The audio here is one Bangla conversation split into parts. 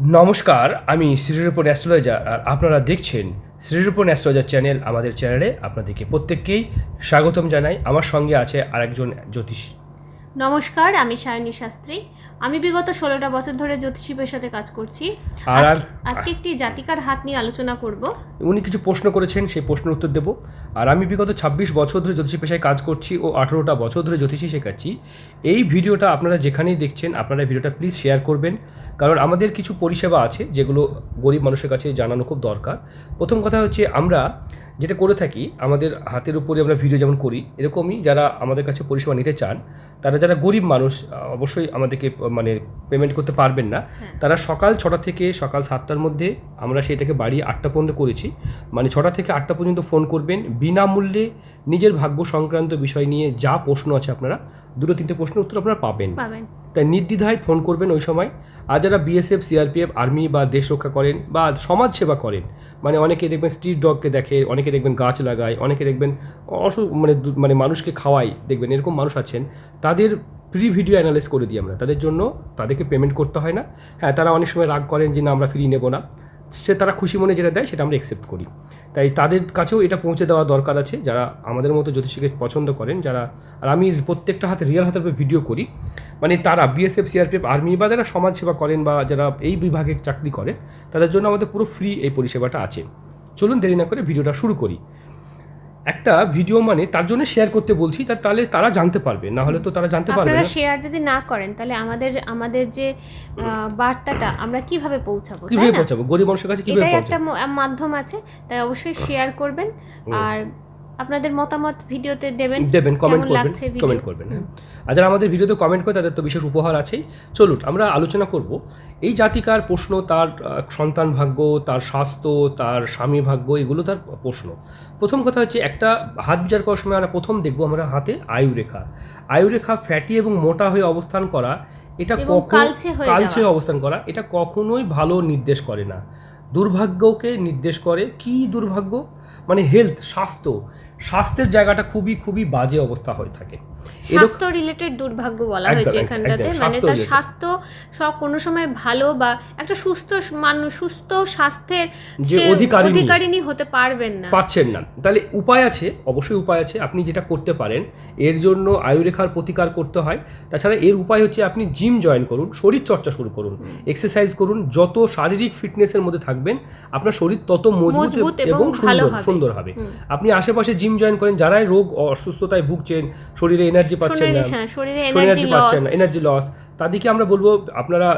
নমস্কার, আমি শ্রীরূপন অ্যাস্ট্রোলজার আর আপনারা দেখছেন শ্রীরূপন অ্যাস্ট্রোলজার চ্যানেল আমাদের চ্যানেলে আপনাদেরকে প্রত্যেককেই স্বাগতম জানাই। আমার সঙ্গে আছে আরেকজন জ্যোতিষী। নমস্কার, আমি সায়নী শাস্ত্রী। আমি বিগত ষোলোটা বছর ধরে জ্যোতিষী পেশাতে কাজ করছি। আর আজকে- একটি জাতিকার হাত নিয়ে আলোচনা করব। উনি কিছু প্রশ্ন করেছেন সেই প্রশ্নের উত্তর দেব। আর আমি বিগত ছাব্বিশ বছর ধরে জ্যোতিষী পেশায় কাজ করছি ও আঠেরোটা বছর ধরে জ্যোতিষী শেখাচ্ছি। এই ভিডিওটা আপনারা যেখানেই দেখছেন আপনারা ভিডিওটা প্লিজ শেয়ার করবেন। কারণ আমাদের কিছু পরিষেবা আছে যেগুলো গরিব মানুষের কাছে জানানো খুব দরকার। প্রথম কথা হচ্ছে আমরা যেটা করে থাকি আমাদের হাতের উপরে আমরা ভিডিও যেমন করি এরকমই যারা আমাদের কাছে পরিষেবা নিতে চান তারা যারা গরিব মানুষ অবশ্যই আমাদেরকে মানে পেমেন্ট করতে পারবেন না। তারা সকাল ছটা থেকে সকাল সাতটার মধ্যে আমরা সেটাকে বাড়িয়ে আটটা পর্যন্ত করেছি। মানে ছটা থেকে আটটা পর্যন্ত ফোন করবেন। বিনামূল্যে নিজের ভাগ্য সংক্রান্ত বিষয় নিয়ে যা প্রশ্ন আছে আপনারা দুটো তিনটে প্রশ্নের উত্তর আপনারা পাবেন। পাবেন। তাই নির্দ্বিধায় ফোন করবেন ওই সময়। আর যারা বিএসএফ সিআরপিএফ আর্মি বা দেশ রক্ষা করেন বা সমাজ সেবা করেন মানে অনেকে দেখবেন স্ট্রিট ডগকে দেখে অনেকে দেখবেন গাছ লাগায় অনেকে দেখবেন অসু মানে মানে মানুষকে খাওয়াই দেখবেন এরকম মানুষ আছেন তাদের ফ্রি ভিডিও অ্যানালাইজ করে দিই আমরা। তাদের জন্য তাদেরকে পেমেন্ট করতে হয় না। হ্যাঁ তারা অনেক সময় রাগ করেন যে না আমরা ফ্রি নেব না। সে তারা খুশি মনে যেটা দেয় সেটা আমরা অ্যাকসেপ্ট করি। তাই তাদের কাছেও এটা পৌঁছে দেওয়া দরকার আছে, যারা আমাদের মতো জ্যোতিষীকে পছন্দ করেন, যারা, আর আমি প্রত্যেকটা হাতে রিয়েল হাতের উপরে ভিডিও করি। মানে তারা বিএসএফ সিআরপিএফ আর্মি বা যারা সমাজসেবা করেন বা যারা এই বিভাগে চাকরি করে, তাদের জন্য আমাদের পুরো ফ্রি এই পরিষেবাটা আছে। চলুন দেরি না করে ভিডিওটা শুরু করি। একটা ভিডিও মানে তার জন্য শেয়ার করতে বলছি তা তাহলে তারা জানতে পারবে। না হলে তো তারা জানতে পারবে আপনারা না। শেয়ার যদি না করেন তাহলে আমাদের আমাদের যে আহ, বার্তাটা আমরা কীভাবে পৌঁছাবো কীভাবে পৌঁছাবো? গরিব মানুষের কাছে কীভাবে এটাই একটা মাধ্যম আছে তাই অবশ্যই শেয়ার করবেন। আর আপনাদের মতামত ভিডিওতে দেবেন দেবেন কমেন্ট করবেন কমেন্ট করবেন হ্যাঁ। আর যারা আমাদের ভিডিওতে কমেন্ট করে তাদের তো বিশেষ উপহার আছেই। চলুন আমরা আলোচনা করব। এই জাতিকার প্রশ্ন তার সন্তান ভাগ্য তার স্বাস্থ্য তার স্বামী ভাগ্য এগুলো তার প্রশ্ন। প্রথম কথা হচ্ছে একটা হাত বিচার করার সময় আমরা প্রথম দেখব আমরা হাতে আয়ুরেখা। আয়ুরেখা ফ্যাটি এবং মোটা হয়ে অবস্থান করা এটা কালচে হয়ে অবস্থান করা এটা কখনোই ভালো নির্দেশ করে না। দুর্ভাগ্যকে নির্দেশ করে কি দুর্ভাগ্য? মানে হেলথ স্বাস্থ্য স্বাস্থ্যের জায়গাটা খুবই খুবই বাজে অবস্থা হয়ে থাকে। স্বাস্থ্য রিলেটেড দুর্ভাগ্য বলা হয়েছে এখানটাতে। মানে তার স্বাস্থ্য সব কোনো সময় ভালো বা একটা সুস্থ মানুষ সুস্থ স্বাস্থ্যের যে অধিকারিণী। হতে পারবেন না। পারছেন না। তাহলে উপায় আছে অবশ্যই উপায় আছে আপনি যেটা করতে পারেন এর জন্য আয়ুরেখার প্রতিকার করতে হয়। তাছাড়া এর উপায় হচ্ছে আপনি জিম জয়েন করুন শরীর চর্চা শুরু করুন এক্সারসাইজ করুন যত শারীরিক ফিটনেসের মধ্যে থাকবেন আপনার শরীর তত মজবুত এবং ভালো সুন্দর। সুন্দর হবে। আপনি আশেপাশে জিম জয়েন করেন যারাই রোগ অসুস্থতায় ভুগছেন শরীরে এনার্জি পাচ্ছেন না শরীরে এনার্জি পাচ্ছেন না এনার্জি লস তাদেরকে আমরা বলব আপনারা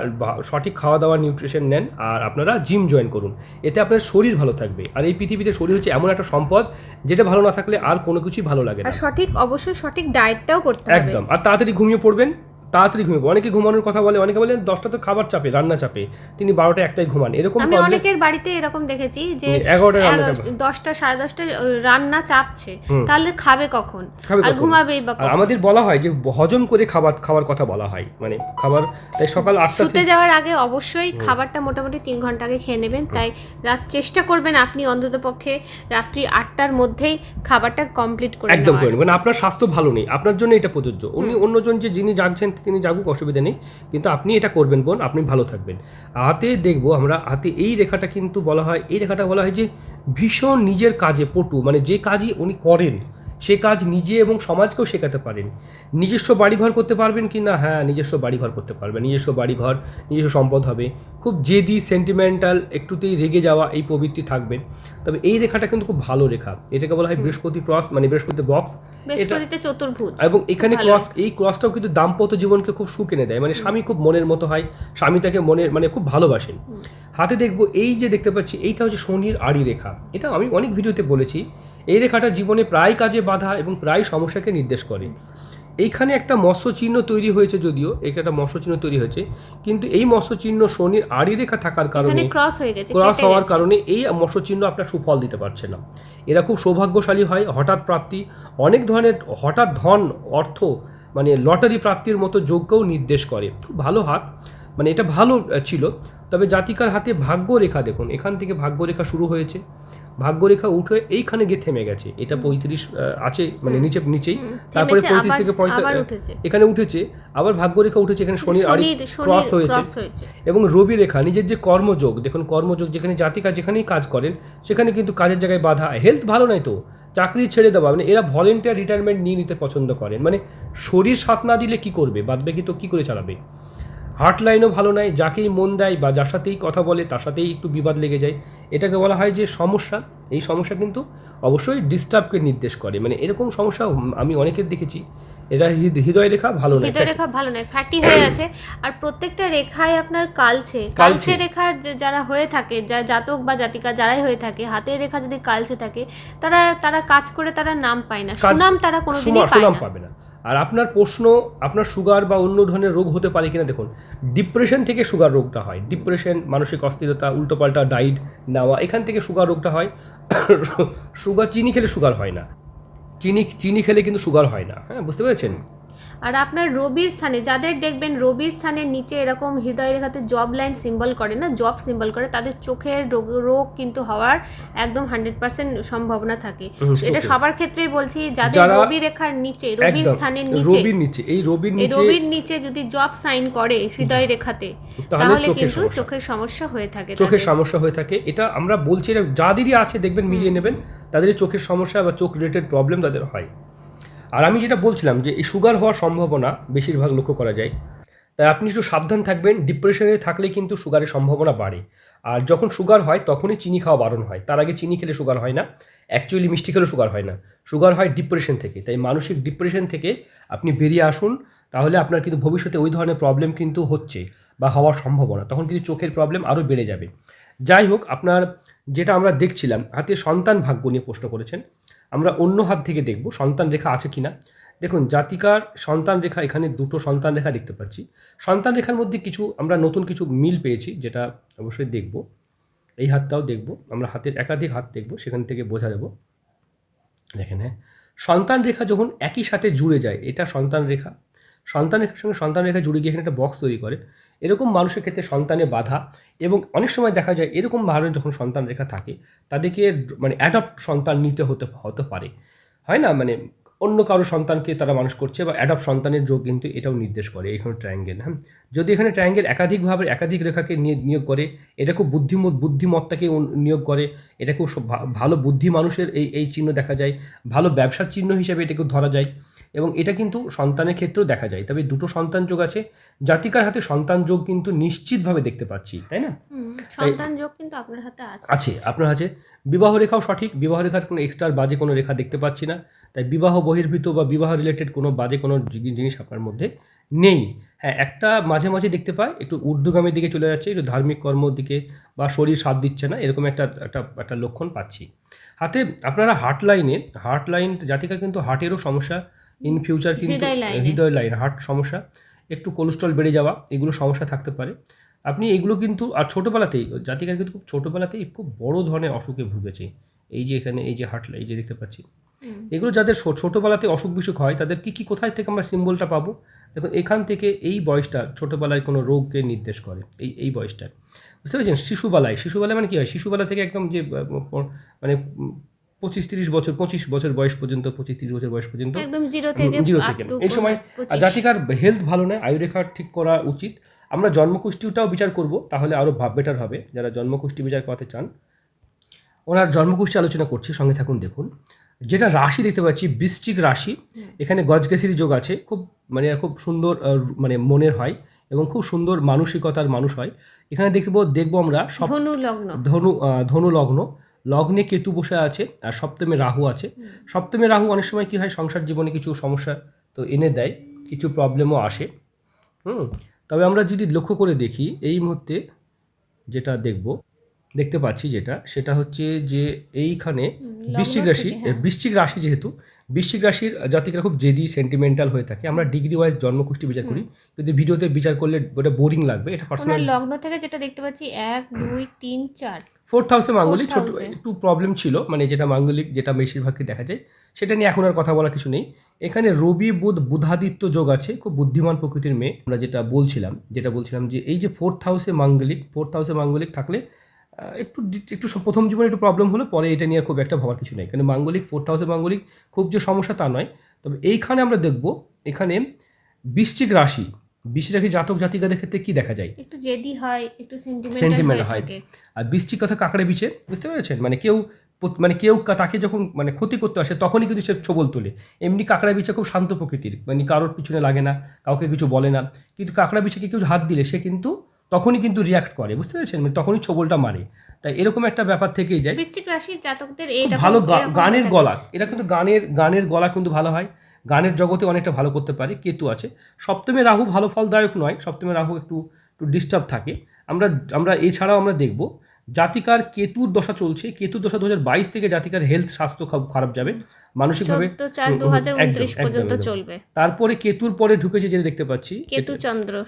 সঠিক খাওয়া দাওয়া নিউট্রিশন নেন আর আপনারা জিম জয়েন করুন। এতে আপনার শরীর ভালো থাকবে। আর এই পৃথিবীতে শরীর হচ্ছে এমন একটা সম্পদ যেটা ভালো না থাকলে আর কোনো কিছুই ভালো লাগে না। সঠিক অবশ্যই সঠিক ডায়েটটাও করতে হবে। একদম। আর তাড়াতাড়ি ঘুমিয়ে পড়বেন তাড়াতাড়ি ঘুমিয়ে। অনেকে ঘুমানোর কথা বলে অনেকে বলেন দশটা তো খাবার চাপে রান্না চাপে। তিনি বারোটা একটাই ঘুমান। এরকম আমি অনেকের বাড়িতে এরকম দেখেছি যে এগারোটা রান্না চাপে। দশটা সাড়ে দশটা রান্না চাপছে। তাহলে খাবে কখন? আর? ঘুমাবেই বা আমাদের বলা হয় যে হজম করে খাবার খাওয়ার কথা বলা হয়। মানে খাবার তাই সকাল আটটা শুতে যাওয়ার আগে অবশ্যই খাবারটা মোটামুটি তিন ঘণ্টা আগে খেয়ে নেবেন। তাই রাত চেষ্টা করবেন আপনি অন্তত পক্ষে রাত্রি আটটার মধ্যেই খাবারটা কমপ্লিট করে একদম করে নেবেন। মানে আপনার স্বাস্থ্য ভালো নেই আপনার জন্য এটা প্রযোজ্য। উনি অন্যজন যে যিনি জাগছেন তিনি জাগুক, অসুবিধা নেই। কিন্তু আপনি এটা করবেন বোন, আপনি ভালো থাকবেন। হাতে দেখব আমরা, হাতে এই রেখাটা কিন্তু বলা হয়, এই রেখাটা বলা হয় যে ভীষণ নিজের কাজে পটু মানে যে কাজই উনি করেন সে কাজ নিজে এবং সমাজকেও শেখাতে পারেন। নিজস্ব বাড়িঘর করতে পারবেন কি না? হ্যাঁ নিজস্ব বাড়িঘর করতে পারবেন। নিজস্ব বাড়িঘর নিজস্ব সম্পদ হবে। খুব জেদি সেন্টিমেন্টাল একটুতেই রেগে যাওয়া এই প্রবৃত্তি থাকবে। তবে এই রেখাটা কিন্তু খুব ভালো রেখা। এটাকে বলা হয় বৃহস্পতি ক্রস মানে বৃহস্পতি বক্স। বৃহস্পতিতে চতুর্ভুজ। এবং এখানে ক্রস এই ক্রসটাও কিন্তু দাম্পত্য জীবনকে খুব সুখ এনে দেয়। মানে স্বামী খুব মনের মতো হয় স্বামী তাকে মনের মানে খুব ভালোবাসেন। হাতে দেখব এই যে দেখতে পাচ্ছি এইটা হচ্ছে শনির আড়ি রেখা। এটা আমি অনেক ভিডিওতে বলেছি। এই রেখাটা জীবনে প্রায় কাজে বাধা এবং প্রায় সমস্যাকে নির্দেশ করে। এইখানে একটা মৎস্য চিহ্ন তৈরি হয়েছে যদিও এখানে একটা মৎস্য চিহ্ন তৈরি হয়েছে কিন্তু এই মৎস্য চিহ্ন শনির আড়ি রেখা থাকার কারণে ক্রস হয়ে গেছে ক্রস হওয়ার কারণে এই চিহ্ন আপনার সুফল দিতে পারছে না। এরা খুব সৌভাগ্যশালী হয় হঠাৎ প্রাপ্তি অনেক ধরনের হঠাৎ ধন অর্থ মানে লটারি প্রাপ্তির মতো যোগ্যও নির্দেশ করে। খুব ভালো হাত মানে এটা ভালো ছিল। তবে জাতিকার হাতে ভাগ্যরেখা দেখুন এখান থেকে ভাগ্যরেখা শুরু হয়েছে। ভাগ্যরেখা উঠে এইখানে গিয়ে থেমে গেছে। এটা পঁয়ত্রিশ আছে মানে নিচে নিচেই তারপরে পঁয়ত্রিশ থেকে পঁয়তাল্লিশ এখানে উঠেছে আবার ভাগ্যরেখা উঠেছে এখানে শনির ক্রস হয়েছে। এবং রবি রেখা নিজের যে কর্মযোগ দেখুন কর্মযোগ যেখানে জাতিকা যেখানেই কাজ করেন সেখানে কিন্তু কাজের জায়গায় বাধা। হেলথ ভালো নাই তো চাকরি ছেড়ে দেওয়া মানে এরা ভলেন্টিয়ার রিটায়ারমেন্ট নিয়ে নিতে পছন্দ করেন। মানে শরীর সাথ না দিলে কি করবে? বাদ বাকি তো কি করে চালাবে? হার্ট লাইনও ভালো নাই যাকেই মন দেয় বা যার সাথেই কথা বলে তার সাথেই একটু বিবাদ লেগে যায়। এটাকে বলা হয় যে সমস্যা। এই সমস্যা কিন্তু অবশ্যই ডিস্টার্বকে নির্দেশ করে। মানে এরকম সমস্যা আমি অনেকের দেখেছি। এটা হৃদয় রেখা ভালো নয় হৃদয় রেখা ভালো নয় ফ্যাটি হয়ে আছে। আর প্রত্যেকটা রেখায় আপনার কালছে। কালছে। রেখার যারা হয়ে থাকে যা জাতক বা জাতিকা যারাই হয়ে থাকে হাতের রেখা যদি কালছে থাকে তারা তারা কাজ করে তারা নাম পায় না। সুনাম তারা কোনোদিনই পায় না। আর আপনার প্রশ্ন, আপনার সুগার বা অন্য ধরনের রোগ হতে পারে কিনা দেখুন। ডিপ্রেশন থেকে সুগার রোগটা হয়। ডিপ্রেশন, মানসিক অস্থিরতা, উল্টোপাল্টা ডায়েট নেওয়া, এখান থেকে সুগার রোগটা হয়। সুগার, চিনি খেলে সুগার হয় না। চিনি চিনি খেলে কিন্তু সুগার হয় না। হ্যাঁ বুঝতে পেরেছেন? আর আপনার রবির স্থানে যাদের দেখবেন রবির স্থানের নিচে এরকম হৃদয় রেখাতে জব লাইন সিম্বল করে না জব সিম্বল করে তাদের চোখের রোগ রোগ কিন্তু হওয়ার একদম হান্ড্রেড পার্সেন্ট সম্ভাবনা থাকে। এটা সবার ক্ষেত্রেই বলছি যাদের রবি রেখার নিচে রবির স্থানের নিচে রবির নিচে এই রবির নিচে রবির নিচে যদি জব সাইন করে হৃদয় রেখাতে তাহলে কিন্তু। চোখের সমস্যা হয়ে থাকে চোখের সমস্যা হয়ে থাকে। এটা আমরা বলছি যাদেরই আছে দেখবেন মিলিয়ে নেবেন তাদের চোখের সমস্যা বা চোখ রিলেটেড প্রবলেম তাদের হয়। আর আমি যেটা বলছিলাম যে এই সুগার হওয়ার সম্ভাবনা বেশিরভাগ লক্ষ্য করা যায়। তাই আপনি একটু সাবধান থাকবেন ডিপ্রেশনে থাকলে কিন্তু সুগারের সম্ভাবনা বাড়ে। আর যখন সুগার হয়, তখনই চিনি খাওয়া বারণ হয়। তার আগে চিনি খেলে সুগার হয় না। অ্যাকচুয়ালি মিষ্টি খেলেও সুগার হয় না। সুগার হয় ডিপ্রেশন থেকে। তাই মানসিক ডিপ্রেশন থেকে আপনি বেরিয়ে আসুন। তাহলে আপনার কিন্তু ভবিষ্যতে ওই ধরনের প্রবলেম কিন্তু হচ্ছে বা হওয়ার সম্ভাবনা। তখন কিন্তু চোখের প্রবলেম আরও বেড়ে যাবে। যাই হোক, আপনার যেটা আমরা দেখছিলাম, হাতে সন্তান ভাগ্য নিয়ে প্রশ্ন করেছেন। আমরা অন্য হাত থেকে দেখব, সন্তান রেখা আছে কিনা। দেখুন, জাতিকার সন্তান রেখা, এখানে দুটো সন্তান রেখা দেখতে পাচ্ছি। সন্তান রেখার মধ্যে কিছু, আমরা নতুন কিছু মিল পেয়েছি, যেটা অবশ্যই দেখব। এই হাতটাও দেখব, আমরা হাতের একাধিক হাত দেখব, সেখান থেকে বোঝা যাব। দেখেন হ্যাঁ সন্তান রেখা যখন একই সাথে জুড়ে যায়, এটা সন্তান রেখা। সন্তান রেখার সঙ্গে সন্তান রেখা জুড়ে গিয়ে এখানে একটা বক্স তৈরি করে। এরকম মানুষের ক্ষেত্রে সন্তানে বাধা এবং অনেক সময় দেখা যায় এরকম ভাবে যখন সন্তান রেখা থাকে, তাদেরকে মানে অ্যাডপ্ট সন্তান নিতে হতে হতে পারে। হয় না? মানে অন্য কারও সন্তানকে তারা মানুষ করছে বা অ্যাডপ্ট সন্তানের যোগ কিন্তু এটাও নির্দেশ করে এখানে ট্রায়াঙ্গেল হ্যাঁ? যদি এখানে ট্রায়াঙ্গেল একাধিকভাবে একাধিক রেখাকে নিয়ে, নিয়োগ করে, এটা খুব বুদ্ধিমত বুদ্ধিমত্তাকে নিয়োগ করে, এটা খুব ভালো বুদ্ধি মানুষের এই এই চিহ্ন দেখা যায়, ভালো ব্যবসার চিহ্ন হিসেবে এটাকে ধরা যায়। এবং এটা কিন্তু সন্তানের ক্ষেত্রেও দেখা যায়। তবে দুটো সন্তান যোগ আছে জাতিকার হাতে সন্তান যোগ কিন্তু নিশ্চিতভাবে দেখতে পাচ্ছি তাই না? সন্তান যোগ কিন্তু আপনার হাতে আছে। আছে আপনার আছে বিবাহ রেখাও সঠিক বিবাহ রেখার কোনো এক্সট্রা বাজে কোনো রেখা দেখতে পাচ্ছি না। তাই বিবাহ বহির্ভূত বা বিবাহ রিলেটেড কোনো বাজে কোনো জিনিস আপনার মধ্যে নেই। হ্যাঁ একটা মাঝে মাঝে দেখতে পাই একটু ঊর্ধ্বগামীর দিকে চলে যাচ্ছে একটু ধার্মিক কর্মর দিকে বা শরীর সাথ দিচ্ছে না এরকম একটা একটা একটা লক্ষণ পাচ্ছি। হাতে আপনারা হার্ট লাইনে হার্ট লাইন জাতিকার কিন্তু হার্টেরও সমস্যা ইন ফিউচার কিন্তু হৃদয় লাইন। হার্ট সমস্যা একটু কোলেস্ট্রল বেড়ে যাওয়া এগুলো সমস্যা থাকতে পারে। আপনি এগুলো কিন্তু আর ছোটোবেলাতেই জাতিকার কিন্তু খুব ছোটোবেলাতেই খুব বড় ধরনের অসুখে ভুগেছে। এই যে এখানে এই যে হার্ট এই যে দেখতে পাচ্ছি। এগুলো যাদের ছোটোবেলাতে অসুখ বিসুখ হয় তাদের কি কি কোথায় থেকে আমরা সিম্বলটা পাবো? দেখুন এখান থেকে এই বয়সটা ছোটোবেলায় কোনো রোগকে নির্দেশ করে এই এই বয়সটা বুঝতে পেরেছেন? শিশুবেলায় শিশুবেলায় মানে কী হয়? শিশুবেলা থেকে একদম যে মানে পঁচিশ তিরিশ বছর পঁচিশ বছর বয়স পর্যন্ত পঁচিশ তিরিশ বছর বয়স পর্যন্ত একদম জিরো থেকে জিরো থেকে। এই সময়। জাতিকার হেলথ ভালো নয় আয়ুরেখা ঠিক করা উচিত। আমরা জন্মকুষ্ঠিটাও বিচার করব তাহলে আরও বেটার হবে। যারা জন্মকুষ্ঠি বিচার করাতে চান ওনার জন্মকুষ্ঠি আলোচনা করছি সঙ্গে থাকুন দেখুন। যেটা রাশি দেখতে পাচ্ছি বৃশ্চিক রাশি। এখানে গজগেসির যোগ আছে খুব মানে খুব সুন্দর মানে মনের হয় এবং খুব সুন্দর মানসিকতার মানুষ হয়। এখানে দেখব দেখব আমরা ধনু লগ্ন ধনু ধনু লগ্ন লগ্নে কেতু বসে আছে আর সপ্তমে রাহু আছে। সপ্তমে রাহু অনেক সময় কী হয় সংসার জীবনে কিছু সমস্যা তো এনে দেয় কিছু প্রবলেমও আসে। হুম তবে আমরা যদি লক্ষ্য করে দেখি এই মুহূর্তে যেটা দেখব দেখতে পাচ্ছি যেটা সেটা হচ্ছে যে এইখানে বৃশ্চিক রাশি হ্যাঁ। বৃশ্চিক রাশি যেহেতু বৃশ্চিক রাশির জাতিকরা খুব জেদি সেন্টিমেন্টাল হয়ে থাকে। আমরা ডিগ্রি ওয়াইজ জন্মকুষ্টি বিচার করি। যদি ভিডিওতে বিচার করলে ওটা বোরিং লাগবে এটা পার্সোনাল লগ্ন থেকে যেটা দেখতে পাচ্ছি এক দুই তিন চার। ফোর্থ হাউসে মাঙ্গলিক ছোট। একটু প্রবলেম ছিল মানে যেটা মাঙ্গলিক যেটা বেশিরভাগই দেখা যায়। সেটা নিয়ে এখন আর কথা বলার কিছু নেই। এখানে রবি বুধ বুধাদিত্য যোগ আছে খুব বুদ্ধিমান প্রকৃতির মেয়ে। আমরা যেটা বলছিলাম যেটা বলছিলাম যে এই যে ফোর্থ হাউসে মাঙ্গলিক ফোর্থ হাউসে মাঙ্গলিক থাকলে একটু একটু প্রথম জীবনে একটু প্রবলেম হলো পরে এটা নিয়ে খুব একটা ভাবার কিছু নেই। কারণ মাঙ্গলিক ফোর্থ হাউসে মাঙ্গলিক খুব যে সমস্যা তা নয়। তবে এইখানে আমরা দেখব এখানে বৃশ্চিক রাশি বৃশ্চিক রাশি জাতক জাতিকাদের ক্ষেত্রে কি দেখা যায়? একটু জেদি হয় একটু সেন্টিমেন্টাল হয়। আর বৃষ্টির কথা কাঁকড়ে বিছে বুঝতে পেরেছেন? মানে কেউ মানে কেউ তাকে যখন মানে ক্ষতি করতে আসে তখনই কিন্তু সে ছবল তোলে। এমনি কাঁকড়া বিছে খুব শান্ত প্রকৃতির মানে কারোর পিছনে লাগে না কাউকে কিছু বলে না। কিন্তু কাঁকড়া বিছাকে কেউ হাত দিলে সে কিন্তু তখনই কিন্তু রিয়াক্ট করে বুঝতে পেরেছেন? মানে তখনই ছবলটা মারে। তাই এরকম একটা ব্যাপার থেকেই যায়। বৃশ্চিক রাশির জাতকদের এইটা ভালো গানের গলা। এটা কিন্তু গানের গানের গলা কিন্তু ভালো হয়। গানের জগতে অনেকটা ভালো করতে পারে কেতু আছে। সপ্তমে রাহু ভালো ফলদায়ক নয়। সপ্তমে রাহু একটু একটু ডিস্টার্ব থাকে। আমরা আমরা এছাড়াও আমরা দেখব জাতিকার কেতুর দশা চলছে। কেতুর দশা দু বাইশ থেকে জাতিকার হেলথ স্বাস্থ্য খুব খারাপ যাবে। মানসিকভাবে পর্যন্ত চলবে। তারপরে কেতুর পরে ঢুকেছে যেটা দেখতে পাচ্ছি। কেতু চন্দ্র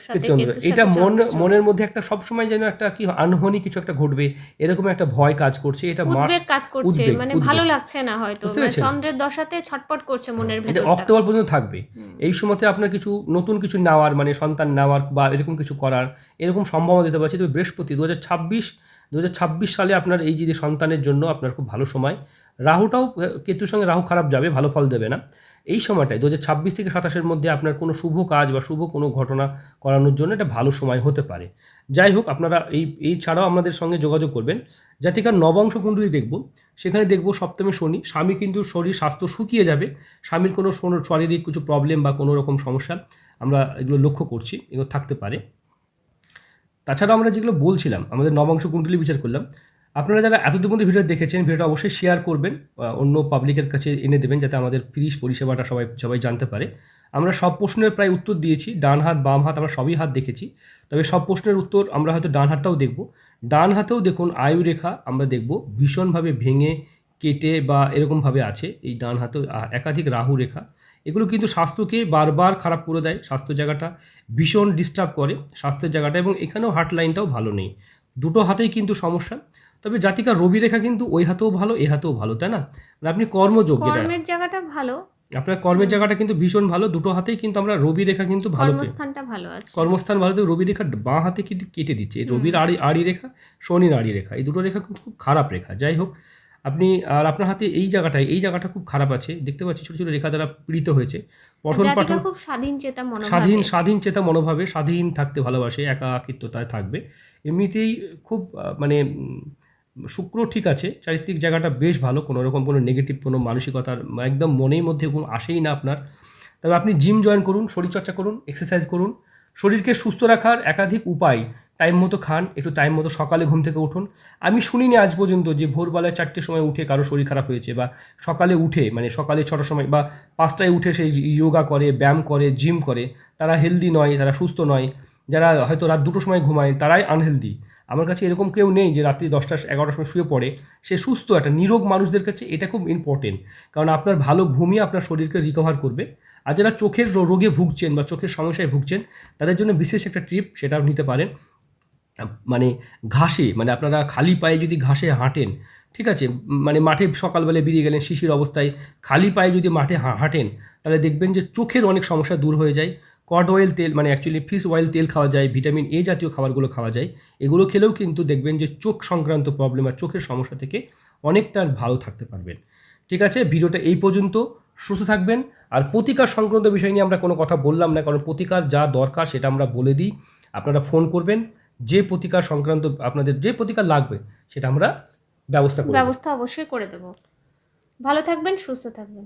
এটা মন মনের মধ্যে একটা সবসময় যেন একটা কি আনহনি কিছু একটা ঘটবে এরকম একটা ভয় কাজ করছে। এটা উদ্বেগ কাজ করছে মানে ভালো লাগছে না হয়তো মানে? চন্দ্রের দশাতে ছটপট করছে মনের এটা ভেতর অক্টোবর পর্যন্ত থাকবে। এই সময়তে আপনার কিছু নতুন কিছু নেওয়ার মানে সন্তান নেওয়ার বা এরকম কিছু করার এরকম সম্ভাবনা দিতে পারছি তবে বৃহস্পতি দু হাজার ছাব্বিশ দু হাজার ছাব্বিশ সালে আপনার এই যে সন্তানের জন্য আপনার খুব ভালো সময়, রাহুটাও কেতুর সঙ্গে রাহু খারাপ যাবে, ভালো ফল দেবে না। এই সময়টায় দু ছাব্বিশ থেকে সাতাশের মধ্যে আপনার কোনো শুভ কাজ বা শুভ কোনো ঘটনা করানোর জন্য এটা ভালো সময় হতে পারে। যাই হোক, আপনারা এই এই ছাড়াও আমাদের সঙ্গে যোগাযোগ করবেন। জাতিকার নবংশ কুণ্ডলী দেখব, সেখানে দেখব সপ্তমে, শনি। স্বামী কিন্তু শরীর, স্বাস্থ্য শুকিয়ে যাবে। স্বামীর কোনো শারীরিক কিছু প্রবলেম বা কোনো রকম সমস্যা আমরা এগুলো লক্ষ্য করছি, এগুলো থাকতে পারে। তাছাড়া আমরা যেগুলো বলছিলাম, আমাদের নবাংশ কুণ্ডলী বিচার করলাম, আপনারা যারা এতদিন মধ্যে ভিডিও দেখেছেন, ভিডিওটা অবশ্যই শেয়ার করবেন অন্য পাবলিকের কাছে এনে দেবেন যাতে আমাদের ফ্রি পরিষেবাটা সবাই সবাই জানতে পারে। আমরা সব প্রশ্নের প্রায় উত্তর দিয়েছি, ডান হাত, বাম হাত আমরা সবই হাত দেখেছি, তবে সব প্রশ্নের উত্তর আমরা হয়তো ডান হাতটাও দেখব। ডান হাতেও দেখুন আয়ু রেখা আমরা দেখব ভীষণভাবে ভেঙে, কেটে বা এরকমভাবে আছে, এই ডান হাতেও একাধিক রাহু রেখা। এগুলো কিন্তু স্বাস্থ্যকে বারবার খারাপ করে দেয় স্বাস্থ্য জায়গাটা ভীষণ ডিস্টার্ব করে স্বাস্থ্যের জায়গাটা এবং এখানেও হার্ট লাইনটাও ভালো নেই। দুটো হাতেই কিন্তু সমস্যা। তবে জাতিকা রবি রেখা কিন্তু ওই হাতেও ভালো এ হাতেও ভালো তাই না? মানে আপনি কর্মযোগ যেটা কর্মের জায়গাটা ভালো। আপনার কর্মের জায়গাটা কিন্তু ভীষণ ভালো দুটো হাতেই কিন্তু আমরা রবি রেখা কিন্তু ভালো কর্মস্থানটা ভালো আছে। কর্মস্থান ভালো রবি রেখা বাঁ হাতে কিন্তু কেটে দিচ্ছে। রবির আড়ি আড়ি রেখা শনির আড়ি রেখা এই দুটো রেখা কিন্তু খুব খারাপ রেখা। যাই হোক আপনি আর আপনার হাতে এই জায়গাটায় এই জায়গাটা খুব খারাপ আছে। দেখতে পাচ্ছি ছোটো ছোটো রেখা দ্বারা পীড়িত হয়েছে। পঠন পাঠন খুব স্বাধীন চেতা মনোভাব। স্বাধীন স্বাধীন চেতা মনোভাবে স্বাধীন থাকতে ভালোবাসে একাকিত্বতায় থাকবে। এমনিতেই খুব মানে শুক্র ঠিক আছে চারিত্রিক জায়গাটা বেশ ভালো কোনো রকম কোনো নেগেটিভ কোনো মানসিকতার একদম মনের মধ্যে কোনো আসেই না আপনার। তবে আপনি জিম জয়েন করুন শরীরচর্চা করুন এক্সারসাইজ করুন। শরীরকে সুস্থ রাখার একাধিক উপায় টাইম মতো খান, একটু টাইম মতো সকালে ঘুম থেকে উঠুন। আমি শুনিনি আজ পর্যন্ত যে ভোরবেলায় চারটের সময় উঠে কারও শরীর খারাপ হয়েছে বা সকালে উঠে মানে সকালে ছটার সময় বা পাঁচটায় উঠে সেই যোগা করে, ব্যায়াম করে, জিম করে, তারা হেলদি নয়, তারা সুস্থ নয়, যারা হয়তো রাত দুটোর সময় ঘুমায়, তারাই আনহেলদি আমার কাছে এরকম কেউ নেই যে রাত্রি দশটা এগারোটার সময় শুয়ে পড়ে, সে সুস্থ একটা নিরোগ মানুষদের কাছে এটা খুব ইম্পর্টেন্ট কারণ আপনার ভালো ঘুমিয়ে আপনার শরীরকে রিকভার করবে। আর যারা চোখের রোগে ভুগছেন বা চোখের সমস্যায় ভুগছেন, তাদের জন্য বিশেষ একটা ট্রিপ সেটাও নিতে পারেন। মানে ঘাসে মানে আপনারা খালি পায়ে যদি ঘাসে হাঁটেন, ঠিক আছে? মানে মাঠে সকালবেলায় বেরিয়ে গেলেন, শিশির অবস্থায় খালি পায়ে যদি মাঠে হাঁটেন, তাহলে দেখবেন যে চোখের অনেক সমস্যা দূর হয়ে যায়। কড অয়েল তেল মানে অ্যাকচুয়ালি ফিশ অয়েল তেল খাওয়া যায় ভিটামিন এ জাতীয় খাবারগুলো খাওয়া যায়। এগুলো খেলেও কিন্তু দেখবেন যে চোখ সংক্রান্ত প্রবলেম আর চোখের সমস্যা থেকে অনেকটা ভালো থাকতে পারবেন। ঠিক আছে? ভিডিওটা এই পর্যন্ত। সুস্থ থাকবেন। আর প্রতিকার সংক্রান্ত বিষয় নিয়ে আমরা কোনো কথা বললাম না, কারণ প্রতিকার যা দরকার সেটা আমরা বলে দিই। আপনারা ফোন করবেন। যে প্রতিকার সংক্রান্ত আপনাদের যে প্রতিকার লাগবে, সেটা আমরা ব্যবস্থা ব্যবস্থা অবশ্যই করে দেবো। ভালো থাকবেন, সুস্থ থাকবেন।